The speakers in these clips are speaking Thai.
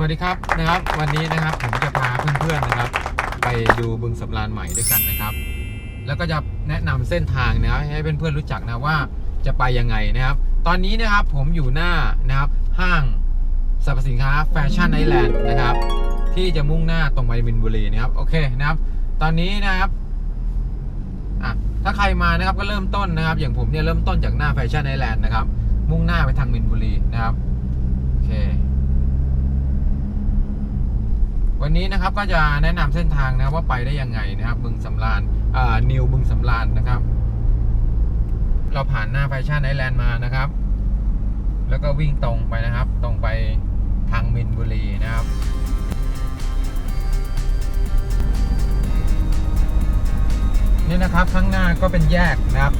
วัสดีครับนะครับวันนี้นะครับผมจะพาเพื่อนๆนะครับ ไปดูบึงสำราญใหม่ด้วยกันนะครับ แล้วก็จะแนะนำเส้นทางนะครับให้เพื่อนๆรู้จักนะว่าจะไปยังไงนะครับ ตอนนี้นะครับผมอยู่หน้านะครับห้างสรรพสินค้าแฟชั่นไอแลนด์นะครับ ที่จะมุ่งหน้าตรงไปมินบุรีนะครับโอเคนะครับ ตอนนี้นะครับอะถ้าใครมานะครับก็เริ่มต้นนะครับ อย่างผมเนี่ยเริ่มต้นจากหน้าแฟชั่นไอแลนด์นะครับมุ่งหน้าไปทางมินบุรีนะครับโอเค วันนี้นะครับก็จะแนะนำเส้นทางนะว่าไปได้ยังไงนะครับ บึงสำราญอ่านิวบึงสำราญนะครับ เราผ่านหน้าแฟชั่นไอแลนด์มานะครับ แล้วก็วิ่งตรงไปนะครับ ตรงไปทางมินบุรีนะครับนี่นะครับข้างหน้าก็เป็นแยกนะครับ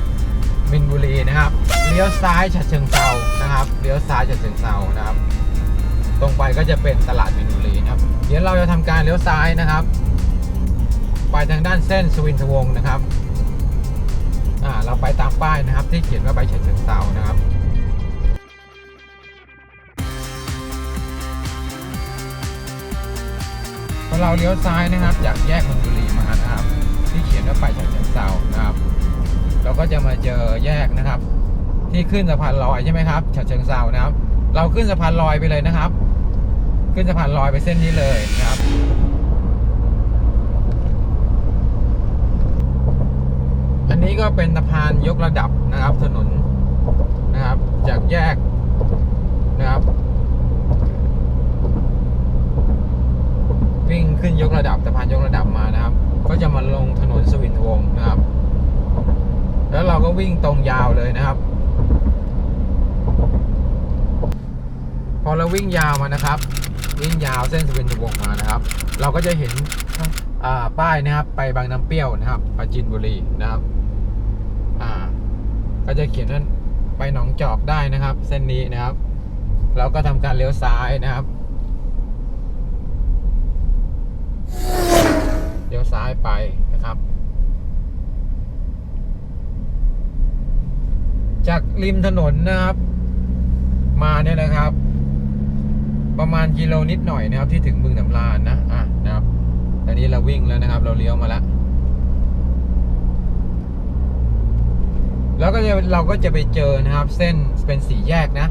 มินบุรีนะครับเลี้ยวซ้ายฉะเชิงเซานะครับเลี้ยวซ้ายฉะเชิงเซานะครับ ตรงไปก็จะเป็นตลาดมินบุรีนะครับ เดี๋ยวเราจะทำการเลี้ยวซ้ายนะครับ ไปทางด้านเส้นสวินทวงศ์นะครับอ่าเราไปตามป้ายนะครับ ที่เขียนว่าไปฉะเชิงเซานะครับพอเราเลี้ยวซ้ายนะครับ จากแยกมนบุรีมานะครับ ที่เขียนว่าไปฉะเชิงเซานะครับ เราก็จะมาเจอแยกนะครับ ที่ขึ้นสะพานลอยใช่ไหมครับฉะเชิงเซานะครับ เราขึ้นสะพานลอยไปเลยนะครับ ขึ้นสะพานลอยไปเส้นนี้เลยนะครับอันนี้ก็เป็นสะพานยกระดับนะครับถนนนะครับ จากแยกนะครับวิ่งขึ้นยกระดับสะพานยกระดับมานะครับ ก็จะมาลงถนนสวินทวงนะครับ แล้วเราก็วิ่งตรงยาวเลยนะครับ พอเราวิ่งยาวมานะครับ วิ่งยาวเส้นสวินทวงศ์มานะครับ เราก็จะเห็นป้ายนะครับ ไปบางน้ำเปรี้ยวนะครับปราจินบุรีนะครับอ่าก็จะเขียนว่าไปหนองจอกได้นะครับ เส้นนี้นะครับ เราก็ทำการเลี้ยวซ้ายนะครับเลี้ยวซ้ายไปนะครับ จากริมถนนนะครับ มาเนี่ยนะครับ ประมาณกิโลนิดหน่อยนะครับที่ถึงบึงสำราญนะอะนะครับตอนนี้เราวิ่งแล้วนะครับ เราเลี้ยวมาแล้วแล้วก็จะเราก็จะไปเจอนะครับ เส้นเป็นสี่แยกนะ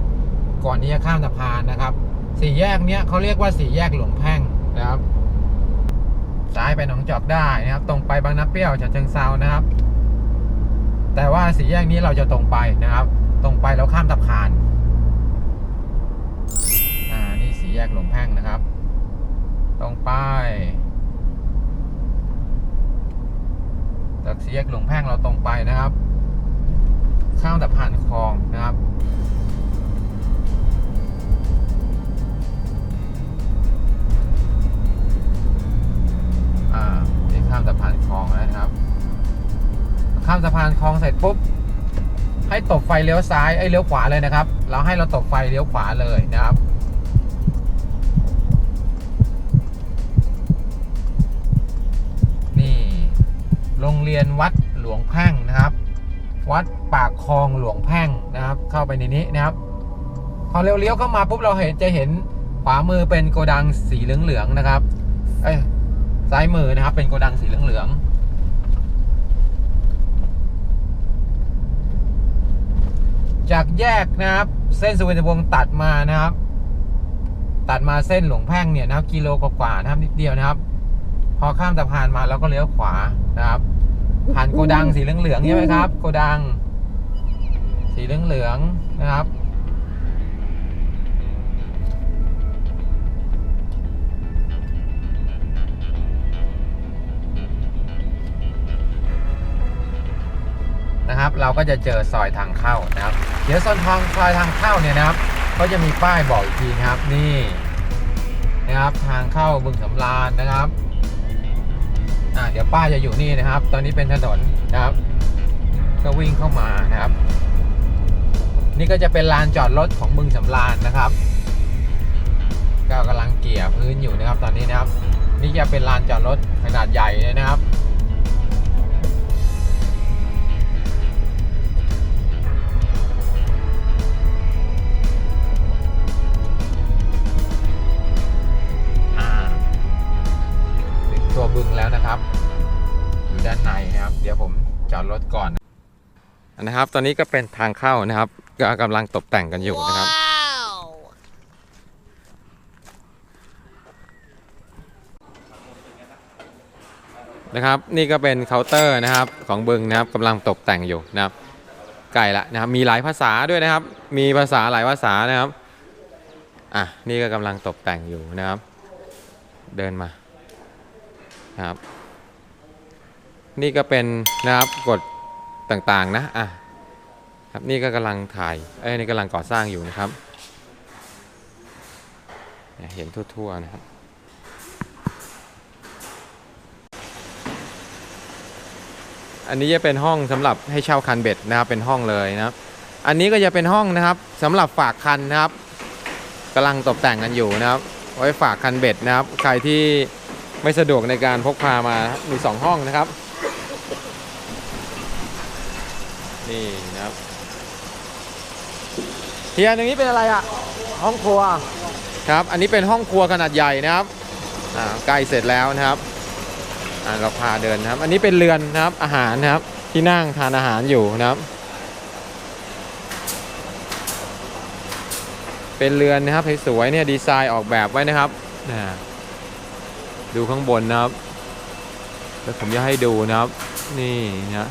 ก่อนที่จะข้ามสะพานนะครับ สี่แยกเนี้ยเขาเรียกว่าสี่แยกหลวงแพ่งนะครับซ้ายไปหนองจอกได้นะครับ ตรงไปบางน้ำเปรี้ยวฉะเชิงเซานะครับ แต่ว่าสี่แยกนี้เราจะตรงไปนะครับ ตรงไปแล้วข้ามสะพาน ยกหลวงแพ่งนะครับ ตรงไปจากสี่แยกหลวงแพ่งเราตรงไปนะครับ ข้ามสะพานคลองนะครับอ่านี่ข้ามสะพานคลองนะครับ ข้ามสะพานคลองเสร็จปุ๊บ ให้ตบไฟเลี้ยวซ้ายไอ้เลี้ยวขวาเลยนะครับ เราให้เราตบไฟเลี้ยวขวาเลยนะครับ เรียนวัดหลวงแพ่งนะครับ วัดปากคลองหลวงแพ่งนะครับ เข้าไปในนี้นะครับ พอเลี้ยวๆเข้ามาปุ๊บเราเห็นจะเห็นขวามือเป็นโกดังสีเหลืองๆนะครับเอ้ยซ้ายมือนะครับ เป็นโกดังสีเหลืองๆจากแยกนะครับ เส้นสุวรรณวงศ์ตัดมานะครับ ตัดมาเส้นหลวงแพ่งเนี่ยนะครับ กิโลกว่าๆนะครับนิดเดียวนะครับ พอข้ามสะพานมาเราก็เลี้ยวขวานะครับ ผ่านโกดังสีเหลืองๆใช่ไหมครับ โกดัง สีเหลืองๆนะครับนะครับเราก็จะเจอซอยทางเข้านะครับ เดี๋ยวโซนทางซอยทางเข้าเนี่ยนะครับ ก็จะมีป้ายบอกอีกทีนะครับนี่นะครับทางเข้าบึงสำราญนะครับ อ่าเดี๋ยวป้าจะอยู่นี่นะครับ ตอนนี้เป็นถนนนะครับ ก็วิ่งเข้ามานะครับ นี่ก็จะเป็นลานจอดรถของบึงสำราญนะครับก็กำลังเกี่ยพื้นอยู่นะครับ ตอนนี้นะครับ นี่จะเป็นลานจอดรถขนาดใหญ่เลยนะครับ นะครับ ตอนนี้ก็เป็นทางเข้านะครับ ก็กำลังตกแต่งกันอยู่นะครับ นะครับ นี่ก็เป็นเคาน์เตอร์นะครับของบึงนะครับกำลังตกแต่งอยู่นะครับ ไก่ละนะครับ มีหลายภาษาด้วยนะครับ มีภาษาหลายภาษานะครับ อะ นี่ก็กำลังตกแต่งอยู่นะครับ เดินมานะครับ นี่ก็เป็นนะครับกฎต่างๆนะอะครับนี่ก็กำลังถ่ายเอ้ยนี่กำลังก่อสร้างอยู่นะครับเห็นทั่วๆนะครับอันนี้จะเป็นห้องสำหรับให้เช่าคันเบ็ดนะครับเป็นห้องเลยนะครับ อันนี้ก็จะเป็นห้องนะครับสำหรับฝากคันนะครับกำลังตกแต่งกันอยู่นะครับ ไว้ฝากคันเบ็ดนะครับ ใครที่ไม่สะดวกในการพกพามานะมีสองห้องนะครับ นี่นะครับเฮียตรงนี้เป็นอะไรอะห้องครัวครับ อันนี้เป็นห้องครัวขนาดใหญ่นะครับอ่าใกล้เสร็จแล้วนะครับอ่าเราพาเดินนะครับ อันนี้เป็นเรือนนะครับ อาหารนะครับ ที่นั่งทานอาหารอยู่นะครับ เป็นเรือนนะครับสวยๆเนี่ยดีไซน์ออกแบบไว้นะครับนะดูข้างบนนะครับแล้วผมจะให้ดูนะครับ นี่นะ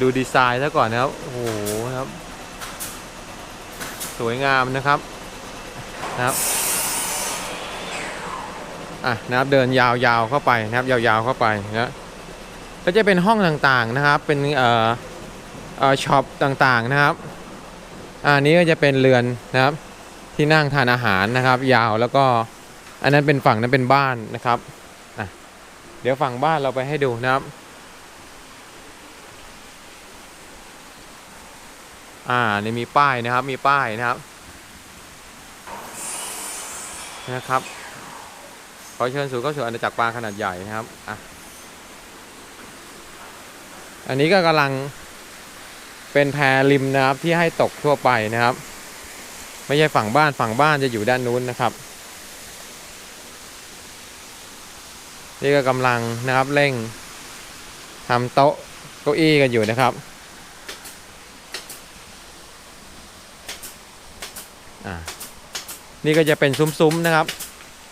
ดูดีไซน์ซะก่อนนะครับ โอ้โหครับ สวยงามนะครับนะครับอะนะครับเดินยาวๆเข้าไปนะครับ ยาวๆเข้าไปนะก็จะเป็นห้องต่างๆนะครับ เป็นเอ่อเอ่อช็อปต่างๆนะครับอะอันนี้ก็จะเป็นเรือนนะครับ ที่นั่งทานอาหารนะครับ ยาวแล้วก็อันนั้นเป็นฝั่งนั้นเป็นบ้านนะครับอะเดี๋ยวฝั่งบ้านเราไปให้ดูนะครับ อ่านี่มีป้ายนะครับมีป้ายนะครับนะครับขอเชิญสู่เข้าสู่อาณาจักรปลาขนาดใหญ่นะครับอะอันนี้ก็กำลังเป็นแพริมนะครับที่ให้ตกทั่วไปนะครับ ไม่ใช่ฝั่งบ้านฝั่งบ้านจะอยู่ด้านนู้นนะครับ นี่ก็กำลังนะครับเร่งทำโต๊ะเก้าอี้กันอยู่นะครับ อ่านี่ก็จะเป็นซุ้มๆนะครับ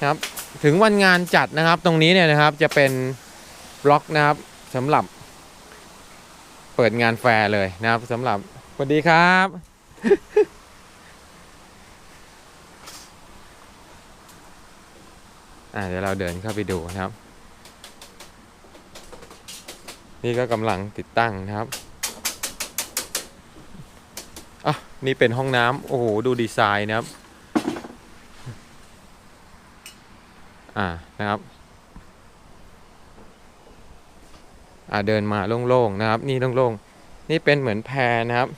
นะครับ ถึงวันงานจัดนะครับ ตรงนี้เนี่ยนะครับจะเป็นบล็อกนะครับสำหรับ เปิดงานแฟร์เลยนะครับสำหรับสวัสดีครับ อ่าเดี๋ยวเราเดินเข้าไปดูนะครับ นี่ก็กำลังติดตั้งนะครับ อะนี่เป็นห้องน้ำโอ้โหดูดีไซน์นะครับอ่านะครับอ่าเดินมาโล่งๆนะครับ นี่โล่งๆนี่เป็นเหมือนแพนะครับ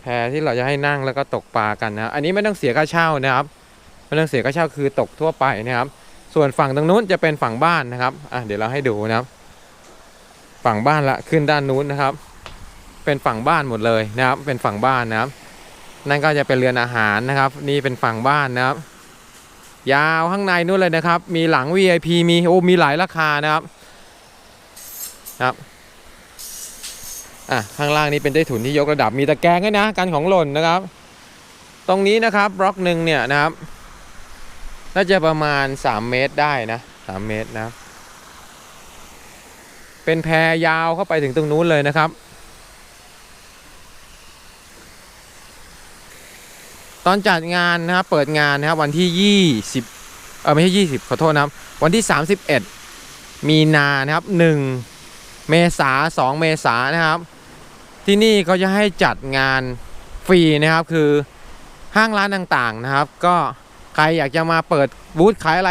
แพที่เราจะให้นั่งแล้วก็ตกปลากันนะอันนี้ไม่ต้องเสียค่าเช่านะครับไม่ต้องเสียค่าเช่าคือตกทั่วไปนะครับ ส่วนฝั่งตรงนู้นจะเป็นฝั่งบ้านนะครับอะเดี๋ยวเราให้ดูนะครับ ฝั่งบ้านละขึ้นด้านนู้นนะครับ เป็นฝั่งบ้านหมดเลยนะครับเป็นฝั่งบ้านนะครับ นั่นก็จะเป็นเรือนอาหารนะครับ นี่เป็นฝั่งบ้านนะครับ ยาวข้างในนู่นเลยนะครับ มีหลัง VIP มีโอ้มีหลายราคานะครับครับอะข้างล่างนี้เป็นใต้ถุนที่ยกระดับมีตะแกรงด้วยนะกันของหล่นนะครับ ตรงนี้นะครับบล็อกหนึ่งเนี่ยนะครับน่าจะประมาณ 3 เมตรได้นะ3เมตรนะ เป็นแพรยาวเข้าไปถึงตรงนู้นเลยนะครับ ตอนจัดงานนะครับเปิดงานนะครับวันที่ 20 เออไม่ใช่ 20 ขอโทษนะครับ วันที่ 31 มีนานะครับ 1 เมษา2 เมษานะครับ ที่นี่เขาจะให้จัดงานฟรีนะครับ คือห้างร้านต่างๆนะครับ ก็ใครอยากจะมาเปิดบูธขายอะไร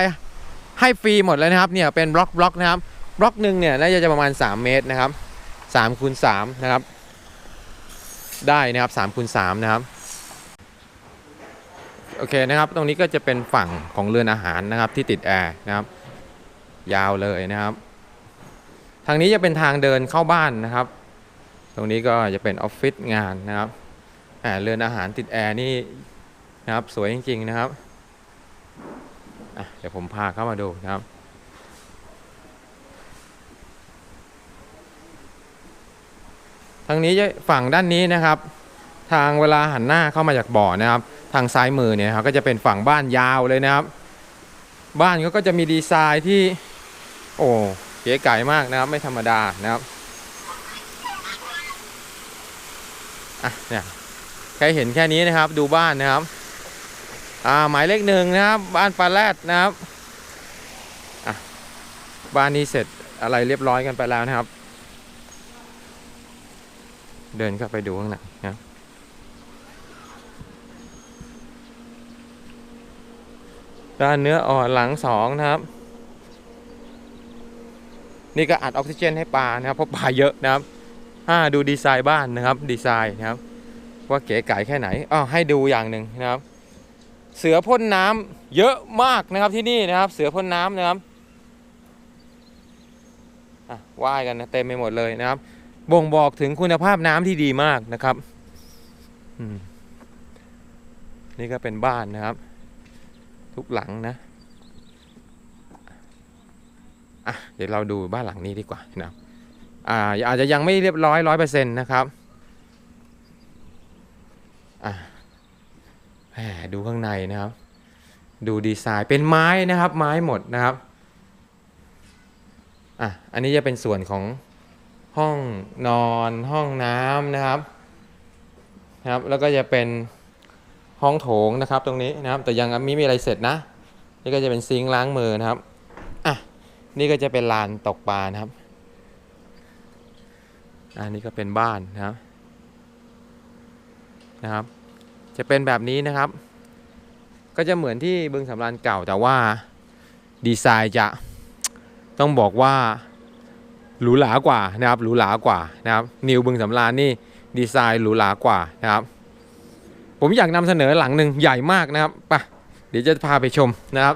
ให้ฟรีหมดเลยนะครับเนี่ยเป็นบล็อกบล็อกนะครับบล็อกหนึ่งเนี่ยน่าจะประมาณ 3 เมตรนะครับ3คูณ3นะครับ ได้นะครับ3คูณ3นะครับ โอเคนะครับ ตรงนี้ก็จะเป็นฝั่งของเรือนอาหารนะครับที่ติดแอร์นะครับ ยาวเลยนะครับ ทางนี้จะเป็นทางเดินเข้าบ้านนะครับ ตรงนี้ก็จะเป็นออฟฟิศงานนะครับเรือนอาหารติดแอร์นี่นะครับสวยจริง ๆนะครับเดี๋ยวผมพาเข้ามาดูนะครับทางนี้ฝั่งด้านนี้นะครับ ทางเวลาหันหน้าเข้ามาจากบ่อนะครับ ทางซ้ายมือเนี่ยครับก็จะเป็นฝั่งบ้านยาวเลยนะครับ บ้านเขาก็จะมีดีไซน์ที่ โอ้เก๋ไก่มากนะครับ ไม่ธรรมดานะครับอะเนี่ยใครเห็นแค่นี้นะครับ ดูบ้านนะครับ อ่าหมายเลขหนึ่งนะครับ บ้านปลาแรดนะครับอะบ้านนี้เสร็จอะไรเรียบร้อยกันไปแล้วนะครับ เดินเข้าไปดูข้างในนะครับ ด้านเนื้ออ่อนหลังสองนะครับ นี่ก็อัดออกซิเจนให้ปลานะครับเพราะปลาเยอะนะครับอ่าดูดีไซน์บ้านนะครับดีไซน์นะครับ ว่าเก๋ไก่แค่ไหนอ้าวให้ดูอย่างหนึ่งนะครับ เสือพ่นน้ำเยอะมากนะครับที่นี่นะครับ เสือพ่นน้ำนะครับว่ายกันนะเต็มไปหมดเลยนะครับ บ่งบอกถึงคุณภาพน้ำที่ดีมากนะครับอืนี่ก็เป็นบ้านนะครับ ทุกหลังนะอะเดี๋ยวเราดูบ้านหลังนี้ดีกว่านะอ่าอาจจะยังไม่เรียบร้อยร้อยเปอร์เซ็นต์นะครับอะแหมดูข้างในนะครับ ดูดีไซน์เป็นไม้นะครับ ไม้หมดนะครับอะอันนี้จะเป็นส่วนของห้องนอนห้องน้ำนะครับนะครับ แล้วก็จะเป็น ห้องโถงนะครับตรงนี้นะครับ แต่ยังไม่มีอะไรเสร็จนะ นี่ก็จะเป็นซิงค์ล้างมือนะครับอะนี่ก็จะเป็นลานตกปลานะครับอันนี้ก็เป็นบ้านนะครับนะครับ จะเป็นแบบนี้นะครับ ก็จะเหมือนที่บึงสำราญเก่าแต่ว่าดีไซน์จะต้องบอกว่าหรูหรากว่านะครับหรูหรากว่านะครับนิวบึงสำราญนี่ดีไซน์หรูหรากว่านะครับ ผมอยากนำเสนอหลังหนึ่งใหญ่มากนะครับปะเดี๋ยวจะพาไปชมนะครับ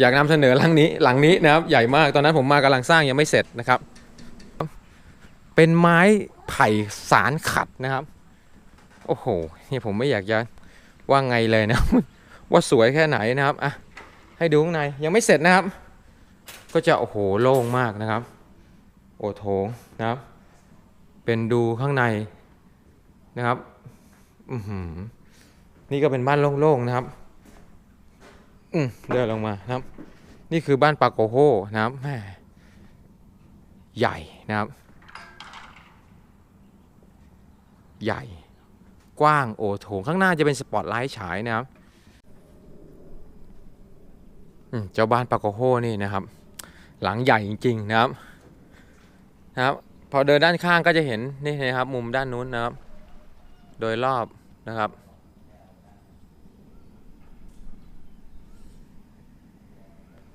อยากนำเสนอหลังนี้หลังนี้นะครับ ใหญ่มากตอนนั้นผมมากำลังสร้างยังไม่เสร็จนะครับ เป็นไม้ไผ่สารขัดนะครับ โอ้โหนี่ผมไม่อยากจะว่าไงเลยนะ ว่าสวยแค่ไหนนะครับอะให้ดูข้างในยังไม่เสร็จนะครับ ก็จะโอ้โหโล่งมากนะครับ โอโถงนะครับ เป็นดูข้างใน นะครับอือหือนี่ก็เป็นบ้านโล่งๆนะครับ อืมเดินลงมานะครับ นี่คือบ้านปาโกโฮนะครับใหญ่นะครับ ใหญ่กว้างโอโถงข้างหน้าจะเป็นสปอตไลท์ฉายนะครับอืมเจ้าบ้านปาโกโฮนี่นะครับ หลังใหญ่จริง ๆ นะครับ นะครับ พอเดินด้านข้างก็จะเห็นนี่นะครับ มุมด้านนู้นนะครับ โดยรอบนะครับ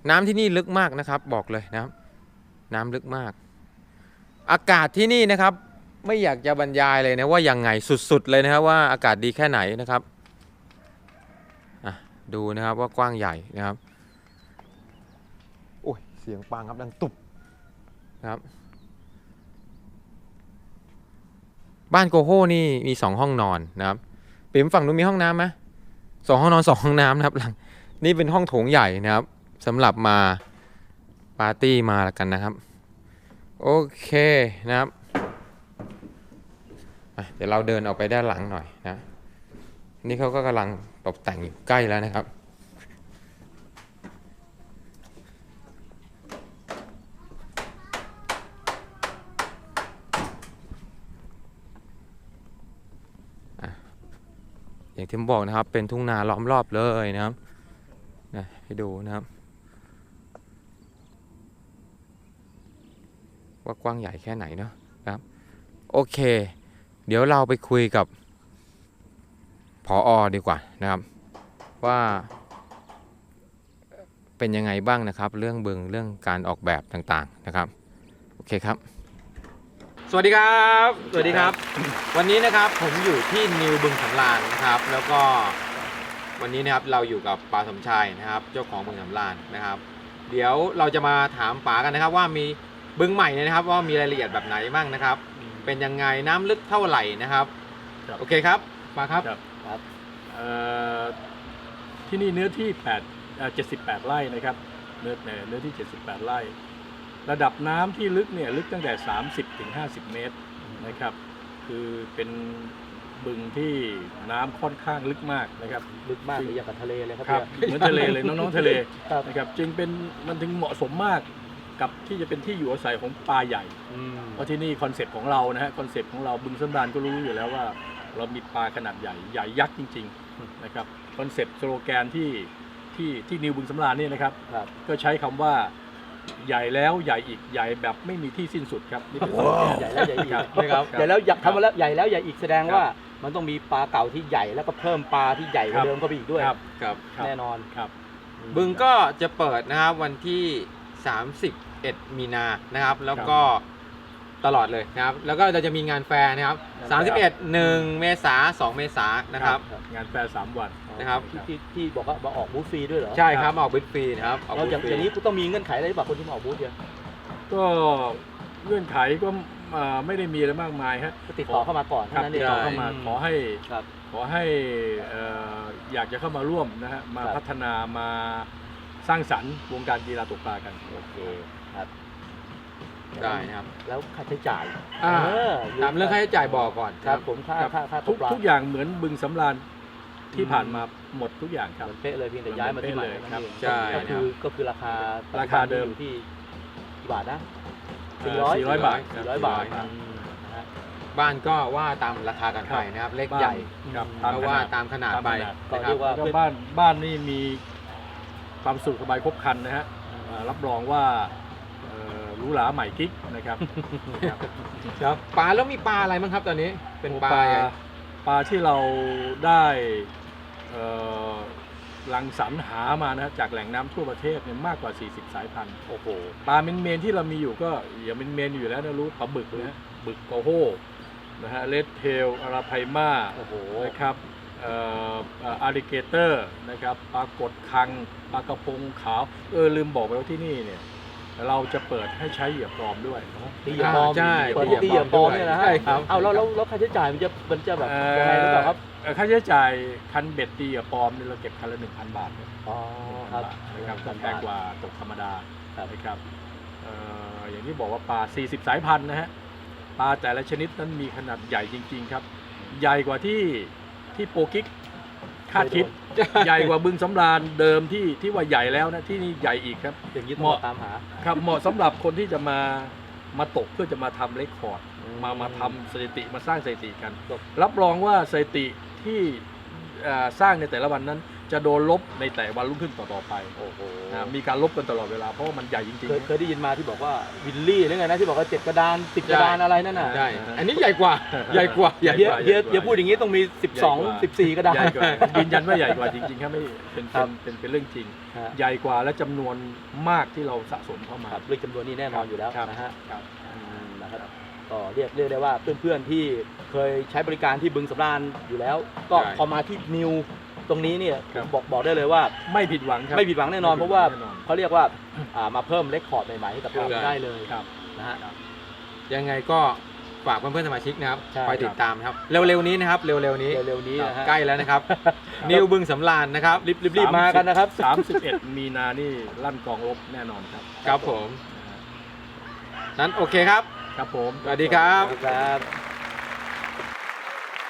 น้ำที่นี่ลึกมากนะครับบอกเลยนะครับ น้ำลึกมาก อากาศที่นี่นะครับ ไม่อยากจะบรรยายเลยนะว่ายังไงสุดๆเลยนะครับว่าอากาศดีแค่ไหนนะครับอะดูนะครับว่ากว้างใหญ่นะครับโอ้ยเสียงปางครับดังตุบนะครับ บ้านโกโฮนี่มีสองห้องนอนนะครับปิ๋มฝั่งนู้นมีห้องน้ำไหมสองห้องนอนสองห้องน้ำนะครับหลังนี่เป็นห้องโถงใหญ่นะครับสำหรับมาปาร์ตี้มาแล้วกันนะครับ โอเคนะครับเดี๋ยวเราเดินออกไปด้านหลังหน่อยนะ นี่เขาก็กำลังตกแต่งอยู่ใกล้แล้วนะครับ อย่างที่ผมบอกนะครับ เป็นทุ่งนาล้อมรอบเลยนะครับนะให้ดูนะครับ ว่ากว้างใหญ่แค่ไหนเนาะนะครับ โอเค เดี๋ยวเราไปคุยกับพออดีกว่านะครับ ว่าเป็นยังไงบ้างนะครับ เรื่องบึงเรื่องการออกแบบต่างๆนะครับ โอเคครับ สวัสดีครับ สวัสดีครับ วันนี้นะครับผมอยู่ที่นิวบึงสำราญนะครับ แล้วก็วันนี้นะครับเราอยู่กับป๋าสมชายนะครับ เจ้าของบึงสำราญนะครับ เดี๋ยวเราจะมาถามป๋ากันนะครับ ว่ามีบึงใหม่เนี่ยนะครับ ว่ามีรายละเอียดแบบไหนบ้างนะครับ เป็นยังไงน้ำลึกเท่าไหร่นะครับ ครับ โอเคครับป๋าครับ ครับครับเอ่อที่นี่เนื้อที่8เอ่อ78 ไร่นะครับ เนื้อเอ่อเนื้อที่ 78 ไร่ ระดับน้ำที่ลึกเนี่ยลึกตั้งแต่ 30ถึง50 เมตรนะครับ คือเป็นบึงที่น้ำค่อนข้างลึกมากนะครับลึกมากเลยอย่างกับทะเลเลยครับครับเนี่ยเหมือนทะเลเลยน้องๆทะเลครับนะครับจึงเป็นมันถึงเหมาะสมมากกับที่จะเป็นที่อยู่อาศัยของปลาใหญ่ อืมเพราะที่นี่คอนเซ็ปต์ของเรานะฮะคอนเซ็ปต์ของเราบึงสำราญก็รู้อยู่แล้วว่า เรามีปลาขนาดใหญ่ใหญ่ยักษ์จริงๆนะครับคอนเซ็ปต์สโลแกนที่ที่ที่นิวบึงสำราญเนี่ยนะครับ ครับก็ใช้คำว่า ใหญ่แล้วใหญ่อีกใหญ่แบบไม่มีที่สิ้นสุดครับนี่เป็นสโลแกนใหญ่แล้วใหญ่อีกครับนะครับครับใหญ่แล้วอยากทำมาแล้วใหญ่แล้วใหญ่อีกแสดงครับว่า มันต้องมีปลาเก่าที่ใหญ่แล้วก็เพิ่มปลาที่ใหญ่กครัว่าบเดิมเข้าไปอีกด้วยครับครับครับแน่นอนครับ บึงก็จะเปิดนะครับวันที่ 31 มีนานะครับ แล้วก็ ตลอดเลยนะครับ แล้วก็เราจะมีงานแฟร์นะครับ31 1 เมษา2เมษานะครับ งานแฟร์สามวันนะครับ ที่ที่ที่บอกว่ามาออกบูธฟรีด้วยเหรอใช่ครับออกบูธฟรีนะครับออกเราบูธอย่างฟรีอย่างนี้ต้องมีเงื่อนไขอะไรหรือเปล่าคนที่มาออกบูธเนี่ยก็เงื่อนไขก็เอ่อไม่ได้มีอะไรมากมายฮะก็ติดต่อเข้ามาก่อนครัเท่าบนั้นเอติดง ต่อเข้ามาอืขอให้ครับ ขอให้เอ่ออยากจะเข้ามาร่วมนะฮะมาครับ พัฒนามาสร้างสรรค์วงการกีฬาตกปลากัน โอเคครับ ได้นะครับ แล้วค่าใช้จ่ายอ่า เออตามเรื่องค่าใช้จ่ายบอกก่อนครับผมค่าครับค่าค่าตทุกกปลาทุกอย่างเหมือนบึงสำราญที่อืมผ่านมาหมดทุกอย่างครับเหมือนเป๊ะเลยเพียงแต่ย้ายมาที่ใหม่เหมือนเป๊ะเลยนั่นเองใช่ก็คือก็คือราคาราคาเดิม อยู่ที่กี่บาทนะเอ่สี่อร้อย400บาทสี่ร้อยบาทครับอืมนะฮะ บ้านก็ว่าตามราคากันไปนะครับ เล็กบ้านใหญ่ครับอืมตามก็ขว่านาดตามขนาดตามไปขนาดก็นะคเรีรัยบ กว่าแล้วก็บ้านบ้านนี่มีความสุขสบายครบครันนะฮะเอ่อรับรองว่าเอ่อ หรูหราใหม่กิ๊กนะครับครับครับปลาแล้วมีปลาอะไรบ้างครับตอนนี้ เป็นปลาปลาปลาที่เราได้เอ่อรังสรรค์หามานะฮะจากแหล่งน้ำทั่วประเทศเนี่ยมากกว่า 40 สายพันธุ์โอ้โหปลาเมนเมนๆที่เรามีอยู่ก็อย่าเมนเมนๆอยู่แล้วนะรู้ปลาบึกนะฮะบึกโกโฮนะฮะเลดเทลอาราไพมาโอ้โหนะครับเอ่ออาริเกเตอร์นะครับปลากดคังปลากระพงขาวเออลืมบอกไปว่าที่นี่เนี่ย เราจะเปิดให้ใช้เหยื่อปลอมด้วยตีเหยื่อปลอมใช่เปิดพวกตีเหยื่อปลอมเนี่ยนะฮะใช่ครับเอาแล้วแล้วแล้วค่าใช้จ่ายมันจะมันจะแบบยังไงหรือเปล่าครับเอ่อค่าใช้จ่ายคันเบ็ดตีเหยื่อปลอมเนี่ยเราเก็บคันละ1,000บาทเนี่ยอ๋อครับนะครับจะแพงกว่าตกธรรมดาครับนะครับเอ่ออย่างที่บอกว่าปลา 40 สายพันธุ์นะฮะปลาแต่ละชนิดนั้นมีขนาดใหญ่จริง ๆ ครับ ใหญ่กว่าที่ที่โปรกิก คาดคิดใหญ่กว่าบึงสำราญเดิมที่ที่ว่าใหญ่แล้วนะที่นี่ใหญ่อีกครับอย่างนี้ต้องเหมาะมาตามหา ครับเหมาะสำหรับคนที่จะมามาตกเพื่อจะมาทำเรคคอร์ดอืมมามาทำสถิติมาสร้างสถิติกันครับรับรองว่าสถิติที่เอ่อสร้างในแต่ละวันนั้น จะโดนลบในแต่วันรุ่งขึ้นต่อๆไปโอ้โหนะมีการลบกันตลอดเวลาเพราะว่ามันใหญ่จริงเคยเคยได้ยินมาที่บอกว่าวิลลี่หรือไงนะที่บอกว่าเจ็ดกระดานสิบกระดานอะไรนั่นน่ะได้ อันนี้ใหญ่กว่า ใหญ่กว่า ใหญ่เฮียกว่าเฮียเฮียพูดอย่างนี้ต้องมี 12 14 กระดาน ใหญ่กว่ายืนยันว่าใหญ่กว่าจริงๆครับไม่เป็นครัเป็นบ เป็นเป็นเรื่องจริง ฮะใหญ่กว่าและจำนวนมากที่เราสะสมเข้ามาครับเรื่องจำนวนนี้แน่นอนอยู่แล้วครับนะฮะ ครับ อืมนะครับก็เรียกเรียกได้ว่าเพื่อนๆที่เคยใช้บริการที่บึงสำราญอยู่แล้ว ก็ใช่ พอมาที่นิว ตรงนี้เนี่ยครับบอกบอกได้เลยว่าไม่ผิดหวังครับ ไม่ผิดหวังแน่นอนไม่เพผิดราะว่าหวังแน่นอน เขาเรียกว่าอ่ามาเพิ่มเลคคอร์ดใหม่ๆให้กับเราครับได้เลยครับ นะฮะ ยังไงก็ฝากเพื่อนๆสมาชิกนะครับใช่ไปติดตามนะครับเร็วๆนี้นะครับ เร็วๆนี้เร็วๆนี้นะฮะใกล้แล้วนะครับ นิวบึงสำราญนะครับ รีบรีบรีบมากันนะครับ 31 มีนานี่ลั่นกองรบแน่นอนครับครับผม นั้นโอเคครับ ครับผม สวัสดีครับ ครับ